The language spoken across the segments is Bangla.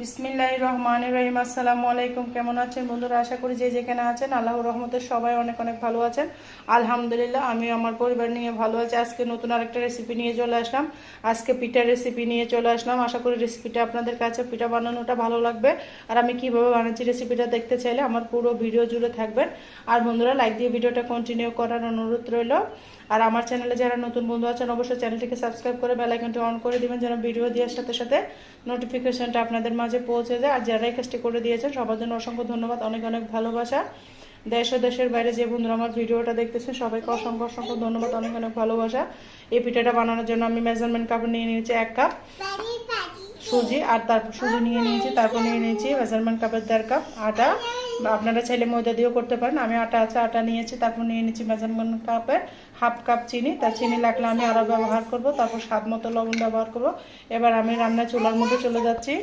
বিসমিল্লাহ রহমান রহিম। আসসালামু আলাইকুম। কেমন আছেন বন্ধুরা? আশা করি যে যেখানে আছেন, আল্লাহর রহমতে সবাই অনেক অনেক ভালো আছেন। আলহামদুলিল্লাহ আমি আমার পরিবার নিয়ে ভালো আছি। আজকে নতুন আরেকটা রেসিপি নিয়ে চলে আসলাম। আজকে পিঠার রেসিপি নিয়ে চলে আসলাম। আশা করি রেসিপিটা আপনাদের কাছে, পিঠা বানানোটা ভালো লাগবে। আর আমি কীভাবে বানাচ্ছি রেসিপিটা দেখতে চাইলে আমার পুরো ভিডিও জুড়ে থাকবেন। আর বন্ধুরা লাইক দিয়ে ভিডিওটা কন্টিনিউ করার অনুরোধ রইল। আর আমার চ্যানেলে যারা নতুন বন্ধু আছেন, অবশ্যই চ্যানেলটিকে সাবস্ক্রাইব করে বেল আইকনটি অন করে দিবেন, যেন ভিডিও দেওয়ার সাথে সাথে নোটিফিকেশনটা আপনাদের মাঝে পৌঁছে যায়। আর যারা এই কাজটি করে দিয়েছেন, সবার জন্য অসংখ্য ধন্যবাদ, অনেক অনেক ভালোবাসা। দেশ দেশের বাইরে যে বন্ধুরা আমার ভিডিওটা দেখতেছেন, সবাইকে অসংখ্য অসংখ্য ধন্যবাদ, অনেক অনেক ভালোবাসা। এই পিঠাটা বানানোর জন্য আমি মেজারমেন্ট কাপ নিয়ে নিয়েছি, এক কাপ। সুজি, আর তারপর সুজি নিয়ে নিয়েছি, তারপর নিয়ে নিয়েছি মেজারমেন্ট কাপের দেড় কাপ আটা। আপনারা চাইলে ময়দা দিয়েও করতে পারেন, আমি আটা আছে, আটা নিয়েছি, তারপর নিয়ে নিয়েছি মেজারমেন্ট কাপের হাফ কাপ চিনি। তার চিনি লাগলে আমি আরও ব্যবহার করব, তারপর স্বাদ মতো লবণ ব্যবহার করব। এবার আমি রান্না চুলার মধ্যে চলে যাচ্ছি।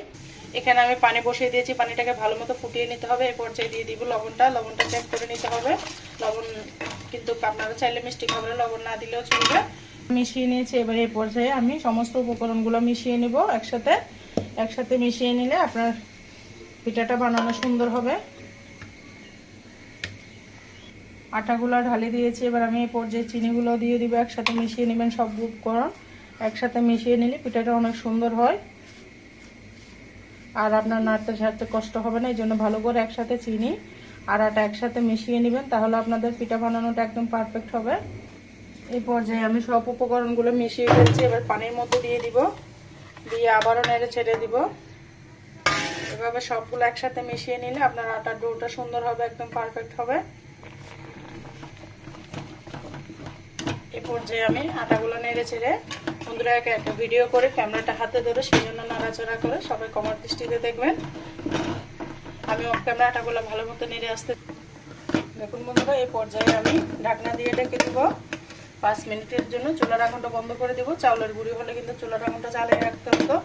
এখানে আমি পানি বসিয়ে দিয়েছি, পানিটাকে ভালো মতো ফুটিয়ে নিতে হবে। এই পর্যায়ে দিয়ে দিব লবণটা। লবণটা চেক করে নিতে হবে। লবণ কিন্তু আপনারা চাইলে মিষ্টি খাবারে লবণ না দিলেও চলবে। মিশিয়ে নিয়েছি, এবার এই পর্যায়ে আমি সমস্ত উপকরণগুলো মিশিয়ে নিব একসাথে। একসাথে মিশিয়ে নিলে আপনার পিঠাটা বানানো সুন্দর হবে। আটাগুলো ঢালে দিয়েছি, এবার আমি এই পর্যায়ে চিনিগুলো দিয়ে দিব। একসাথে মিশিয়ে নেবেন সব উপকরণ। একসাথে মিশিয়ে নিলে পিঠাটা অনেক সুন্দর হয়। আর আপনার নাড়তে ছাড়তে কষ্ট হবে না, এই জন্য ভালো করে একসাথে চিনি। আর আটা একসাথে মিশিয়ে নেবেন, তাহলে আপনাদের পিঠা বানানোটা একদম পারফেক্ট হবে। এই পর্যায়ে আমি সব উপকরণগুলো মিশিয়ে ফেলছি, এবার পানির মধ্যে দিয়ে দিব। দিয়ে আবারও নেড়ে ছেড়ে দিব। এভাবে সবগুলো একসাথে মিশিয়ে নিলে আপনার আটার ডোটা সুন্দর হবে, একদম পারফেক্ট হবে। এই পর্যায়ে আমি আটাগুলো নেড়ে ছেড়ে বন্ধুরা একে একটা ভিডিও করে ক্যামেরাটা হাতে ধরে সেই জন্য নাড়াচাড়া করে সবাই কমার দৃষ্টিতে দেখবেন। আমি অফ ক্যামেরা আটাগুলো ভালো মতো নেড়ে আসতে দেখুন বন্ধুরা, এই পর্যায়ে আমি ঢাকনা দিয়ে ডেকে দিব। পাঁচ মিনিটের জন্য চুলার আগুনটা বন্ধ করে দিব। চাউলের গুঁড়ি হলে কিন্তু চুলার আগুনটা জ্বালিয়ে রাখতে হতো।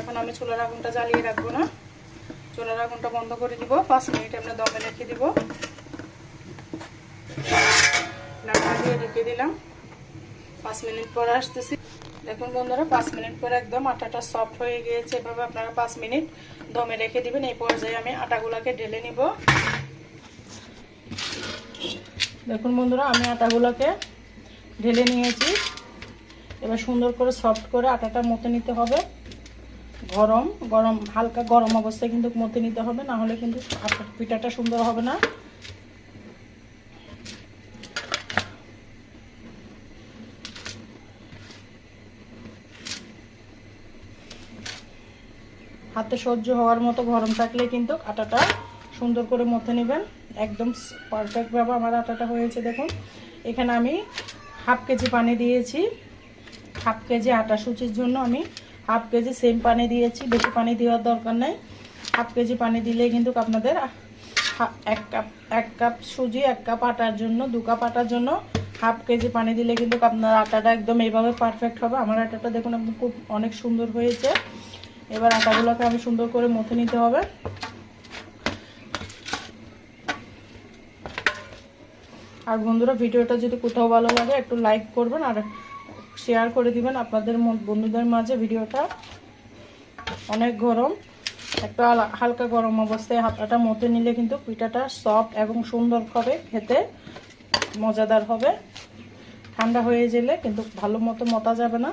এখন আমি চুলার আগুনটা জ্বালিয়ে রাখব না। চুলার আগুনটা বন্ধ করে দিব। পাঁচ মিনিট আমরা দমে রেখে দিব। ঢাকনা দিয়ে ঢেকে দিলাম। পাঁচ মিনিট পরে আসতেছি। দেখুন বন্ধুরা, পাঁচ মিনিট পরে একদম আটাটা সফট হয়ে গিয়েছে। এভাবে আপনারা পাঁচ মিনিট দমে রেখে দিবেন। এই পর্যায়ে আমি আটাগুলাকে ঢেলে নিব। দেখুন বন্ধুরা, আমি আটাগুলোকে ঢেলে নিয়েছি। এবার সুন্দর করে সফট করে আটাটা মতে নিতে হবে। গরম গরম, হালকা গরম অবস্থায় কিন্তু মতে নিতে হবে। না হলে কিন্তু পিঠাটা সুন্দর হবে না। হাতে সহ্য হওয়ার মতো গরম থাকলে কিন্তু আটাটা সুন্দর করে মথে নেবেন। একদম পারফেক্টভাবে আমার আটাটা হয়েছে, দেখুন। এখানে আমি হাফ কেজি পানি দিয়েছি। হাফ কেজি আটা সুচির জন্য আমি হাফ কেজি সেম পানি দিয়েছি। বেশি পানি দেওয়ার দরকার নেই। হাফ কেজি পানি দিলে কিন্তু আপনাদের এক কাপ এক কাপ সুজি, এক কাপ আটার জন্য, দু কাপ আটার জন্য হাফ কেজি পানি দিলে কিন্তু আপনার আটাটা একদম এইভাবে পারফেক্ট হবে। আমার আটাটা দেখুন খুব অনেক সুন্দর হয়েছে। এবার আটাগুলোকে আমি সুন্দর করে মথে নিতে হবে। আর বন্ধুরা, ভিডিওটা যদি কোথাও ভালো লাগে, একটু লাইক করবেন আর শেয়ার করে দিবেন। আপনাদের বন্ধুদের মাঝে ভিডিওটা অনেক গরম। একটু হালকা গরম অবস্থায় হাতাটা মতে নিলে কিন্তু পিঠাটা সফট এবং সুন্দর হবে, খেতে মজাদার হবে। ঠান্ডা হয়ে গেলে কিন্তু ভালো মতো মতা যাবে না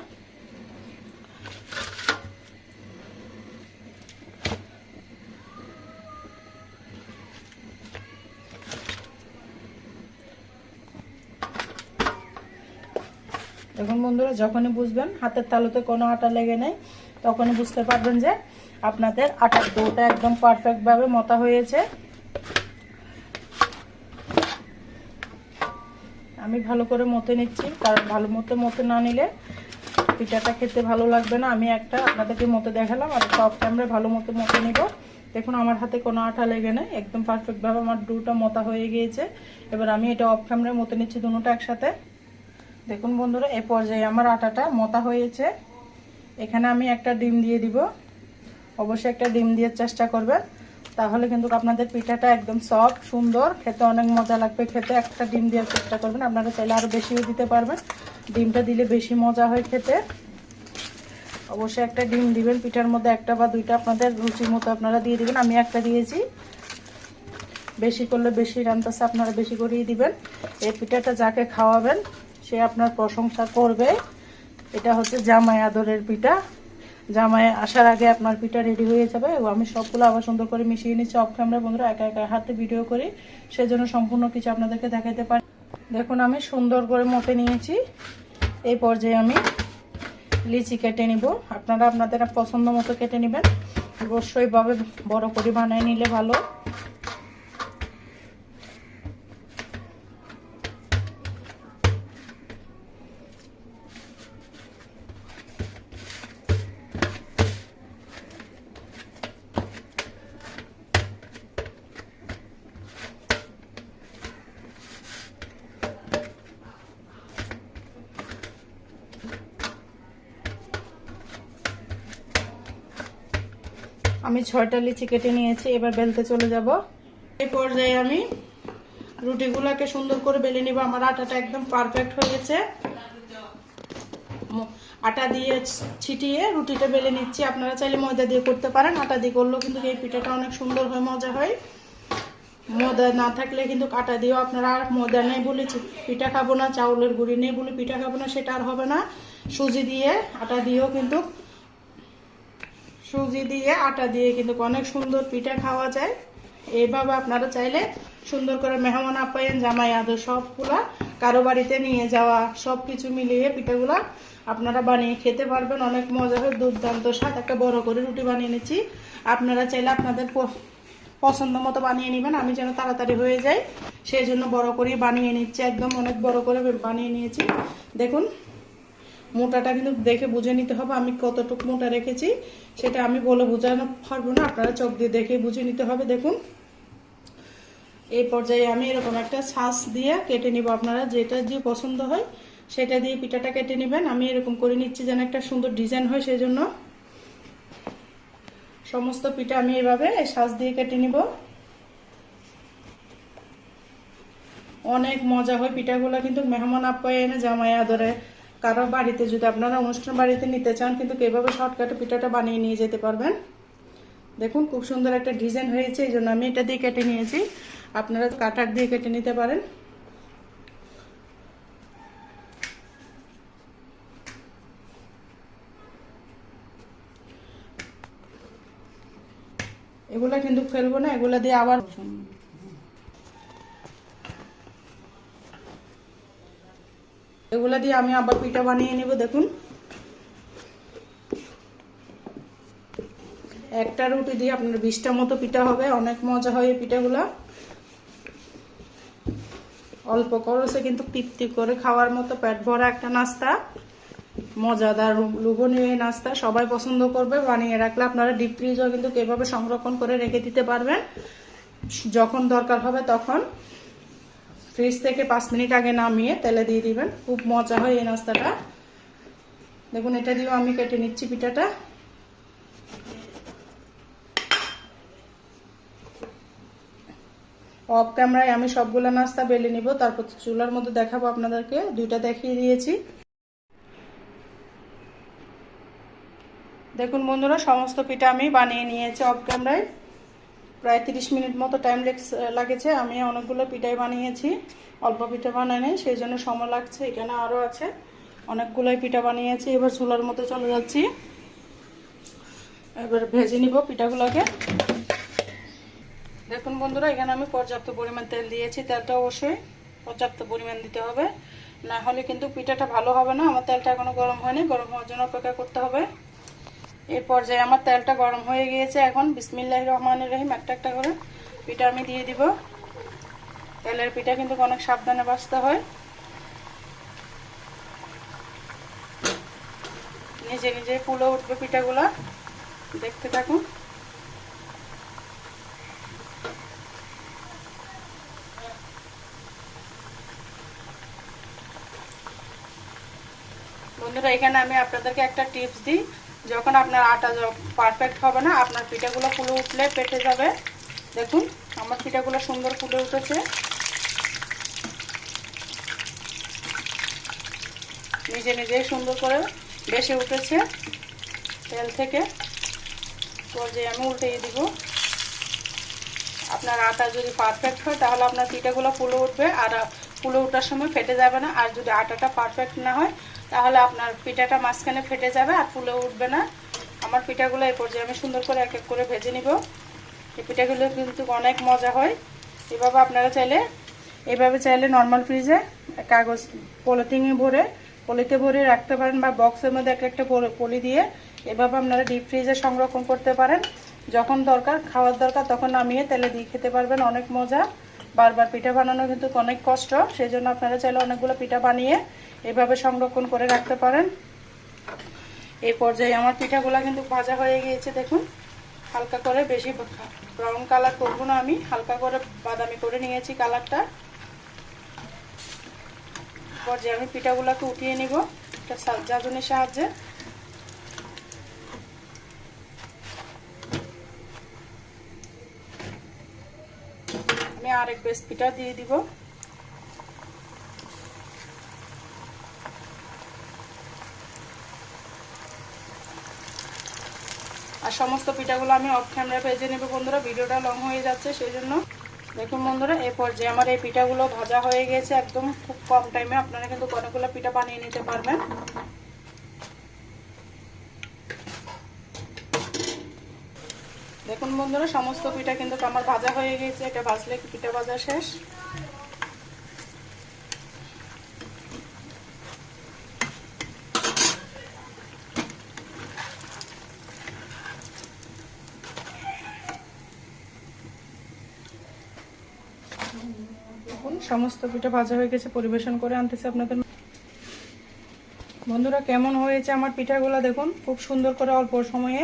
দেখুন বন্ধুরা, যখনই বুঝবেন হাতের তালুতে কোনো আটা লেগে নেই, তখনই বুঝতে পারবেন যে আপনাদের আটার ডোটা একদম পারফেক্টভাবে মতা হয়েছে। আমি ভালো করে মতে নিচ্ছি, কারণ ভালো মতো মতে না নিলে পিঠাটা খেতে ভালো লাগবে না। আমি একটা আপনাদেরকে মতে দেখালাম, আর সব ক্যামেরা ভালো মতো মতে নিব। দেখুন, আমার হাতে কোনো আটা লেগে নেই, একদম পারফেক্টভাবে আমার ডোটা মতা হয়ে গিয়েছে। এবার আমি এটা অফ ক্যামেরায় মতে নিচ্ছি দুটোটা একসাথে। দেখুন বন্ধুরা, এ পর্যায়ে আমার আটাটা মতা হয়েছে। এখানে আমি একটা ডিম দিয়ে দিব। অবশ্যই একটা ডিম দিয়ে চেষ্টা করবেন। তাহলে কিন্তু আপনাদের পিঠাটা একদম সফট, সুন্দর, খেতে অনেক মজা লাগবে। খেতে একটা ডিম দেওয়ার চেষ্টা করবেন। আপনারা চাইলে আরও বেশিও দিতে পারবেন। ডিমটা দিলে বেশি মজা হয় খেতে। অবশ্যই একটা ডিম দিবেন। পিঠার মধ্যে একটা বা দুইটা আপনাদের রুচি মতো আপনারা দিয়ে দিবেন। আমি একটা দিয়েছি। বেশি করলে বেশি রান্তাছে, আপনারা বেশি করেই দিবেন। এই পিঠাটা যাকে খাওয়াবেন সে আপনার প্রশংসা করবে। এটা হচ্ছে জামাই আদরের পিঠা। জামাই আসার আগে আপনার পিঠা রেডি হয়ে যাবে আমি সবগুলো আবার সুন্দর করে মিশিয়ে নিচ্ছি অফ ক্যামেরা বন্ধুরা, একা একা হাতে ভিডিও করি। সেজন্য সম্পূর্ণ কিছু আপনাদেরকে দেখাতে পারি। দেখুন, আমি সুন্দর করে মতে নিয়েছি। এই পর্যায়ে আমি লিচি কেটে নিব। আপনারা আপনাদের পছন্দ মতো কেটে নেবেন। অবশ্যইভাবে বড় করে বানিয়ে নিলে ভালো। আমি ছয়টা লিচি কেটে নিয়েছি, এবার বেলতে চলে যাব। এই পর্যায়ে আমি রুটিগুলোকে সুন্দর করে বেলে নিব। আমার আটাটা একদম পারফেক্ট হয়ে গেছে। আটা দিয়ে ছিটিয়ে রুটিটা বেলে নিচ্ছি। আপনারা চাইলে ময়দা দিয়ে করতে পারেন, আটা দিয়ে করলেও কিন্তু এই পিঠাটা অনেক সুন্দর হয়, মজা হয়। ময়দা না থাকলে কিন্তু আটা দিয়েও আপনারা আর ময়দা নেই বলে পিঠা খাব না, চাউলের গুঁড়ি নেই বলে পিঠা খাব না, সেটা আর হবে না। সুজি দিয়ে, আটা দিয়েও কিন্তু সুজি দিয়ে, আটা দিয়ে কিন্তু অনেক সুন্দর পিঠা খাওয়া যায়। এইভাবে আপনারা চাইলে সুন্দর করে মেহমান, আপ্যায়ন, জামাই, আদর সবগুলা কারও বাড়িতে নিয়ে যাওয়া সব কিছু মিলিয়ে পিঠাগুলা আপনারা বানিয়ে খেতে পারবেন। অনেক মজা হয়, দুর্দান্ত স্বাদ। একটা বড় করে রুটি বানিয়ে নিচ্ছি। আপনারা চাইলে আপনাদের পছন্দ মতো বানিয়ে নেবেন। আমি যেন তাড়াতাড়ি হয়ে যাই, সেই জন্য বড় করে বানিয়ে নিচ্ছি। একদম অনেক বড় করে বানিয়ে নিয়েছি। দেখুন মোটাটা কিন্তু দেখে বুঝে নিতে হবে আমি কতটুকু মোটা রেখেছি। সেটা আমি বলে বোঝানো পারব না, আপনারা চোখ দিয়ে দেখে বুঝে নিতে হবে। দেখুন, এই পর্যায়ে আমি এরকম একটা শ্বাস দিয়ে কেটে নিব আপনারা, যেটা যে পছন্দ হয়, সেটা দিয়ে পিঠাটা কেটে নেবেন। আমি এরকম করে নিচ্ছি যেন একটা সুন্দর ডিজাইন হয় সেই জন্য সমস্ত পিঠা আমি এভাবে শ্বাস দিয়ে কেটে নিব। অনেক মজা হয় পিঠাগুলো, কিন্তু মেহমান আপ্যায়নে জামাই আদরে কারও বাড়িতে যদি আপনারা অনুষ্ঠান বাড়িতে নিতে চান, কিন্তু এভাবে শর্টকাটে পিঠাটা বানিয়ে নিয়ে যেতে পারবেন। দেখুন, খুব সুন্দর একটা ডিজাইন হয়েছে, এই জন্য আমি এটা দিয়ে কেটে নিয়েছি। আপনারা কাটার দিয়ে কেটে নিতে পারেন। এগুলা কিন্তু ফেলব না, এগুলা দিয়ে আবার এগুলা দিয়ে আমি আবার পিঠা বানিয়ে নিব, দেখুন। একটা রুটি দিয়ে আপনার বিশটা মতো পিঠা হবে, অনেক মজা হয় এই পিঠাগুলা। অল্প খরচে কিন্তু তৃপ্তি করে খাওয়ার মতো পেট ভরা একটা নাস্তা। মজাদার লুবনীয় এই নাস্তা, সবাই পছন্দ করবে, বানিয়ে রাখলে আপনারা ডিপ ফ্রিজও কিন্তু এভাবে সংরক্ষণ করে রেখে দিতে পারবেন। যখন দরকার হবে তখন। ফ্রিজ থেকে পাঁচ মিনিট আগে নামিয়ে তেলে দিয়ে দিবেন। খুব মজা হয় এই নাস্তাটা। দেখুন, এটা দিয়েও আমি কেটে নিচ্ছি পিঠাটা। অফ ক্যামেরায় আমি সবগুলো নাস্তা বেলে নিব, তারপর চুলার মধ্যে দেখাবো আপনাদেরকে। দুইটা দেখিয়ে দিয়েছি। দেখুন বন্ধুরা, সমস্ত পিঠা আমি বানিয়ে নিয়েছি অফ ক্যামেরায়। প্রায় তিরিশ মিনিট মতো টাইম লাগেছে আমি অনেকগুলো পিঠাই বানিয়েছি, অল্প পিঠা বানাই নেই সেই জন্য সময় লাগছে, এখানে আরও আছে। অনেকগুলোই পিঠা বানিয়েছি, এবার চুলার মতো চলে যাচ্ছি। এবার ভেজে নিব পিঠাগুলোকে। দেখুন বন্ধুরা, এখানে আমি পর্যাপ্ত পরিমাণ তেল দিয়েছি, তেলটা অবশ্যই পর্যাপ্ত পরিমাণ দিতে হবে। না হলে কিন্তু পিঠাটা ভালো হবে না, আমার তেলটা এখনও গরম হয়নি, গরম হওয়ার জন্য অপেক্ষা করতে হবে। এই পর্যায়ে আমার তেলটা গরম হয়ে গিয়েছে এখন। বিসমিল্লাহ রহমান রহিম, একটা একটা করে পিঠা আমি দিয়ে দিব। তেলের পিঠা কিন্তু অনেক সাবধানে বাঁচতে হয়। নিজে নিজে ফুলে উঠবে পিঠাগুলা। দেখতে থাকুন। বন্ধুরা, এখানে আমি আপনাদেরকে একটা টিপস দিই। যখন আপনার আটা পারফেক্ট হবে না, আপনার পিঠাগুলো ফুলে উঠলে পেটে যাবে। দেখুন, আমার পিঠাগুলো সুন্দর ফুলে উঠেছে। নিজে নিজে সুন্দর করে বেশি উঠেছে তেল থেকে। পর্যায়ে আমি উল্টিয়ে দিব। আপনার আটা যদি পারফেক্ট হয়, তাহলে আপনার পিঠাগুলো ফুলে উঠবে। আর ফুলে ওঠার সময় ফেটে যাবে না। আর যদি আটাটা পারফেক্ট না হয় তাহলে আপনার পিঠাটা মাঝখানে ফেটে যাবে আর ফুলে উঠবে না। আমার পিঠাগুলো এই পর্যায়ে আমি সুন্দর করে এক এক করে ভেজে নিব। এই পিঠাগুলো কিন্তু অনেক মজা হয়। এভাবে আপনারা চাইলে, এভাবে চাইলে নর্মাল ফ্রিজে কাগজ পলিথিনে ভরে, পলিতে ভরে রাখতে পারেন বা বক্সের মধ্যে একটা একটা পলি দিয়ে এভাবে আপনারা ডিপ ফ্রিজে সংরক্ষণ করতে পারেন। যখন দরকার, খাওয়ার দরকার, তখন নামিয়ে তেলে দিয়ে খেতে পারবেন। অনেক মজা। বারবার পিঠা বানানো কিন্তু অনেক কষ্ট সেই জন্য আপনারা চাইলে অনেকগুলো পিঠা বানিয়ে এভাবে সংরক্ষণ করে রাখতে পারেন। এই পর্যায়ে আমার পিঠাগুলো কিন্তু ভাজা হয়ে গিয়েছে, দেখুন। হালকা করে, বেশি ব্রাউন কালার করব না আমি, হালকা করে বাদামি করে নিয়েছি কালারটা। পর্যায়ে আমি পিঠাগুলোকে উঠিয়ে নিব একটা জাজনের সাহায্যে। আরেক পিঠা দিয়ে দিব। আর সমস্ত পিঠাগুলো আমি অফ ক্যামেরা ভেজে নেব বন্ধুরা, ভিডিওটা লং হয়ে যাচ্ছে সেই জন্য দেখুন বন্ধুরা এই পর্যায়ে আমার এই পিঠাগুলো ভাজা হয়ে গেছে একদম খুব কম টাইমে আপনারা কিন্তু অনেকগুলো পিঠা বানিয়ে নিতে পারবেন। বন্ধুরা সমস্ত পিঠা কিন্তু আমার ভাজা হয়ে গেছে, এটা ভাজলে পিঠা ভাজা শেষ? দেখুন, সমস্ত পিঠা ভাজা হয়ে গেছে, পরিবেশন করে আনতেছে আপনাদের বন্ধুরা, কেমন হয়েছে আমার পিঠাগুলো দেখুন, খুব সুন্দর করে অল্প সময়ে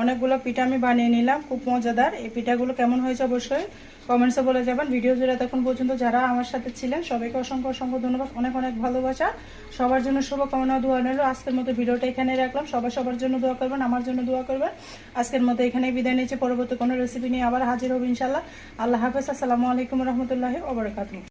অনেকগুলো পিঠা আমি বানিয়ে নিলাম, খুব মজাদার। এই পিঠাগুলো কেমন হয়েছে অবশ্যই কমেন্টসে বলে যাবেন। ভিডিও জুড়ে তখন পর্যন্ত যারা আমার সাথে ছিলেন, সবাইকে অসংখ্য অসংখ্য ধন্যবাদ। অনেক অনেক ভালোবাসা। সবার জন্য শুভকামনা, দোয়া নিল আজকের মতো ভিডিওটা এখানে রাখলাম। সবাই সবার জন্য দোয়া করবেন, আমার জন্য দোয়া করবেন। আজকের মতো এখানে বিদায় নিয়েছে পরবর্তী কোনো রেসিপি নিয়ে আবার হাজির হব ইনশাল্লাহ আল্লাহ হাফেজ। আসসালামু আলাইকুম রহমতুল্লাহ ওবরাকাতুহ